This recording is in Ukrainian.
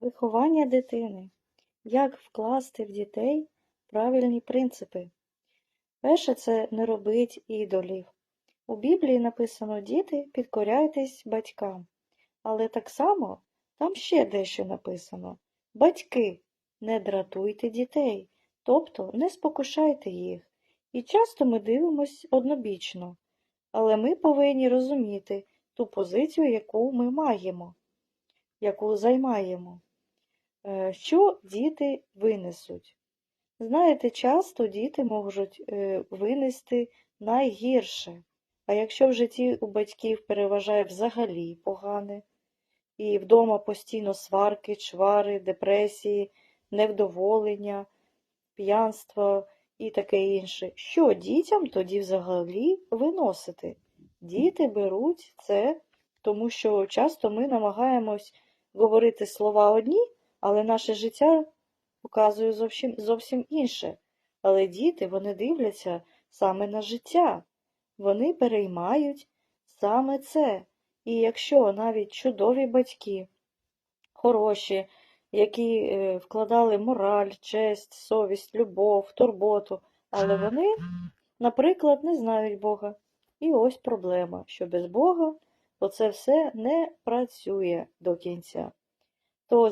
Виховання дитини. Як вкласти в дітей правильні принципи? Перше це не робить ідолів. У Біблії написано «Діти, підкоряйтесь батькам». Але так само там ще дещо написано «Батьки, не дратуйте дітей, тобто не спокушайте їх». І часто ми дивимось однобічно, але ми повинні розуміти ту позицію, яку ми маємо, яку займаємо. Е, Що діти винесуть? Знаєте, часто діти можуть е, винести найгірше. А якщо в житті у батьків переважає взагалі погане, і вдома постійно сварки, чвари, депресії, невдоволення, п'янство і таке інше, що дітям тоді взагалі виносити? Діти беруть це, тому що часто ми намагаємось говорити слова одні, але наше життя показує зовсім, зовсім інше. Але діти, вони дивляться саме на життя. Вони переймають саме це. І якщо навіть чудові батьки, хороші, які е, вкладали мораль, честь, совість, любов, турботу, але вони, наприклад, не знають Бога. І ось проблема, що без Бога оце все не працює до кінця. То